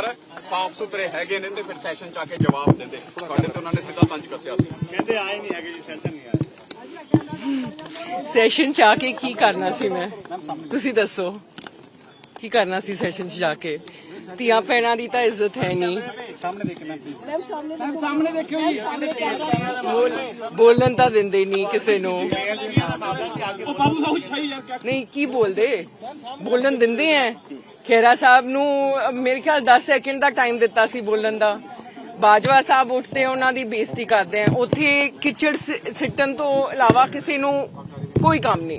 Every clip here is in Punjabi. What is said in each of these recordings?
ਜੇਕਰ ਸਾਫ਼ ਸੁਥਰੇ ਹੈਗੇ ਨੇ ਤੇ ਫਿਰ ਸੈਸ਼ਨ ਚ ਆ ਕੇ ਜਵਾਬ ਦਿੰਦੇ। ਤੁਹਾਡੇ ਤੇ ਉਹਨਾਂ ਨੇ ਸਿੱਧਾ ਤੰਜ ਕੱਸਿਆ ਸੀ। ਕਹਿੰਦੇ ਆਏ ਨਹੀਂ ਹੈਗੇ ਜੀ ਸੈਸ਼ਨ ਨਹੀਂ ਆਏ। ਸੈਸ਼ਨ ਚ ਆ ਕੇ ਕੀ ਕਰਨਾ ਸੀ ਮੈਂ? ਤੁਸੀਂ ਦੱਸੋ ਕੀ ਕਰਨਾ ਸੀ ਸੈਸ਼ਨ ਚ ਜਾ ਕੇ? ਧੀਆਂ ਭੈਣਾਂ ਦੀ ਤਾਂ ਇੱਜ਼ਤ ਹੈ ਨਹੀਂ। ਸਾਹਮਣੇ ਦੇਖ ਮੈਂ ਪਲੀਜ਼ ਬੋਲ- ਬੋਲਣ ਤਾਂ ਦਿੰਦੇ ਨਹੀਂ ਕਿਸੇ ਨੂੰ। ਨਹੀਂ ਕੀ ਬੋਲਦੇ? ਬੋਲਣ ਦਿੰਦੇ ਐ। ਖੇਰਾ ਸਾਹਿਬ ਨੂੰ ਮੇਰੇ ਖਿਆਲ 10 ਸੈਕਿੰਡ ਦਾ ਟਾਈਮ ਦਿੱਤਾ ਸੀ ਬੋਲਣ ਦਾ। ਬਾਜਵਾ ਸਾਹਿਬ ਉੱਠਦੇ ਉਹਨਾਂ ਦੀ ਬੇਇੱਜ਼ਤੀ ਕਰਦੇ ਆ ਉੱਥੇ ਕਿਚੜ ਸਿੱਟਣ ਤੋਂ ਇਲਾਵਾ ਕਿਸੇ ਨੂੰ ਕੋਈ ਕੰਮ ਨਹੀਂ।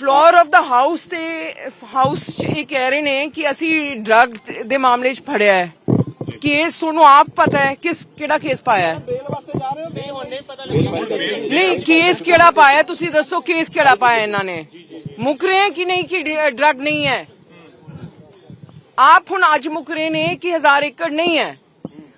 ਫਲੋਰ ਆਫ ਦਾ ਹਾਊਸ ਤੇ ਹਾਊਸ ਚ ਇਹ ਕਹਿ ਰਹੇ ਨੇ ਕਿ ਅਸੀਂ ਡਰਗ ਦੇ ਮਾਮਲੇ 'ਚ ਫੜਿਆ ਹੈ। ਕੇਸ ਤੁਹਾਨੂੰ ਆਪ ਪਤਾ ਹੈ ਕਿਸ ਕਿਹੜਾ ਕੇਸ ਪਾਇਆ ਹੈ? ਨਹੀਂ ਕੇਸ ਕਿਹੜਾ ਪਾਇਆ ਤੁਸੀਂ ਦੱਸੋ ਕੇਸ ਕਿਹੜਾ ਪਾਇਆ ਇਹਨਾਂ ਨੇ? ਮੁੱਕ ਰਹੇ ਹੈ ਕਿ ਨਹੀਂ ਕਿ ਡਰਗ ਨਹੀਂ ਹੈ? ਆਪ ਹੁਣ ਅੱਜ ਮੁੱਕ ਰਹੇ ਨੇ ਕਿ ਹਜ਼ਾਰ ਏਕੜ ਨਹੀਂ ਹੈ?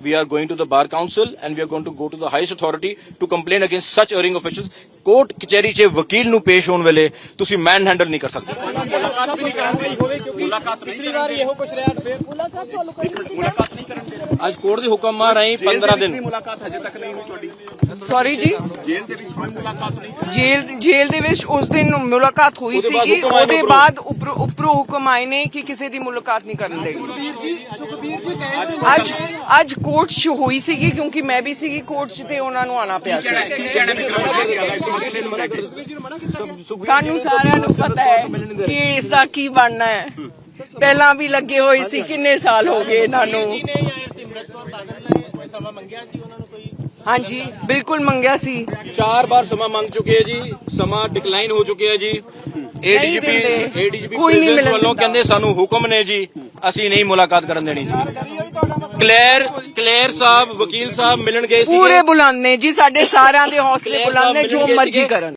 We are going to the bar council and we are going to go to the highest authority to complain against such erring officials. Court ਕਚਹਿਰੀ 'ਚ ਵਕੀਲ ਨੂੰ ਪੇਸ਼ ਹੋਣ ਵੇਲੇ ਤੁਸੀਂ ਮੈਨ ਹੈਂਡਲ ਨਹੀਂ ਕਰ ਸਕਦੇ। ਮੁਲਾਕਾਤ ਵੀ ਨਹੀਂ ਕਰਾਂਗੇ ਮੁਲਾਕਾਤ ਪਿਛਲੀ ਵਾਰ ਇਹੋ ਕੁਝ ਰਿਹਾ ਫਿਰ ਮੁਲਾਕਾਤ ਨਹੀਂ ਕਰਾਂਗੇ ਅੱਜ ਕੋਰਟ ਦੇ ਹੁਕਮ ਆ ਰਹੀ 15 ਵੀ ਦਿਨ। ਮੁਲਾਕਾਤ ਹਜੇ ਤੱਕ ਨਹੀਂ ਹੋਈ ਤੁਹਾਡੀ। ਸੌਰੀ ਜੀ ਜੇਲ੍ਹ ਦੇ ਵਿੱਚ ਕੋਈ ਮੁਲਾਕਾਤ ਨਹੀਂ ਜੇਲ੍ਹ ਜੇਲ੍ਹ ਦੇ ਵਿੱਚ ਉਸ ਦਿਨ ਮੁਲਾਕਾਤ ਹੋਈ ਨੇ ਉਹਦੇ। ਬਾਅਦ ਉੱਪਰੋਂ ਉੱਪਰੋਂ ਹੁਕਮ ਆਏ ਨੇ ਕਿ ਕਿਸੇ ਦੀ ਮੁਲਾਕਾਤ ਨਹੀਂ ਕਰਨ ਦੇਗੀ ਅੱਜ ਅੱਜ ਕੋਰਟ 'ਚ ਹੋਈ ਸੀਗੀ ਕਿਉਂਕਿ ਮੈਂ ਵੀ ਸੀਗੀ ਕੋਰਟ 'ਚ ਤੇ ਉਹਨਾਂ ਨੂੰ ਆਣਾ ਪਿਆ ਸੀ। ਨੂੰ ਸਾਨੂੰ ਸਾਰਿਆਂ ਨੂੰ ਪਤਾ ਹੈ ਕਿ ਇਸ ਦਾ ਕੀ ਬਣਨਾ ਹੈ। ਪਹਿਲਾਂ ਵੀ ਲੱਗੇ ਹੋਏ ਸੀ ਕਿੰਨੇ ਸਾਲ ਹੋ ਗਏ ਇਹਨਾਂ ਨੂੰ। ਹਾਂਜੀ ਬਿਲਕੁਲ ਮੰਗਿਆ ਸੀ ਚਾਰ ਵਾਰ ਸਮਾਂ ਮੰਗ ਚੁੱਕੇ ਹੈ ਜੀ ਸਮਾਂ ਡਿਕਲਾਈਨ ਹੋ ਚੁੱਕਿਆ ਜੀ ਏਡੀਜੀਪੀ। ਏਡੀਜੀਪੀ ਕੋਈ ਨਹੀਂ ਮਿਲਣ ਵੱਲੋਂ। ਕਹਿੰਦੇ ਸਾਨੂੰ ਹੁਕਮ ਨੇ ਜੀ ਅਸੀਂ ਨਹੀਂ ਮੁਲਾਕਾਤ ਕਰਨ ਦੇਣੀ ਜੀ ਕਲੇਰ ਕਲੇਰ ਸਾਹਿਬ ਵਕੀਲ ਸਾਹਿਬ ਮਿਲਣ ਗਏ ਸੀ ਪੂਰੇ ਬੁਲੰਦ ਨੇ ਜੀ ਸਾਡੇ ਸਾਰਿਆਂ ਦੇ ਹੌਸਲੇ ਸਾਹਿਬ ਜੋ ਮਰਜ਼ੀ। ਕਰਨ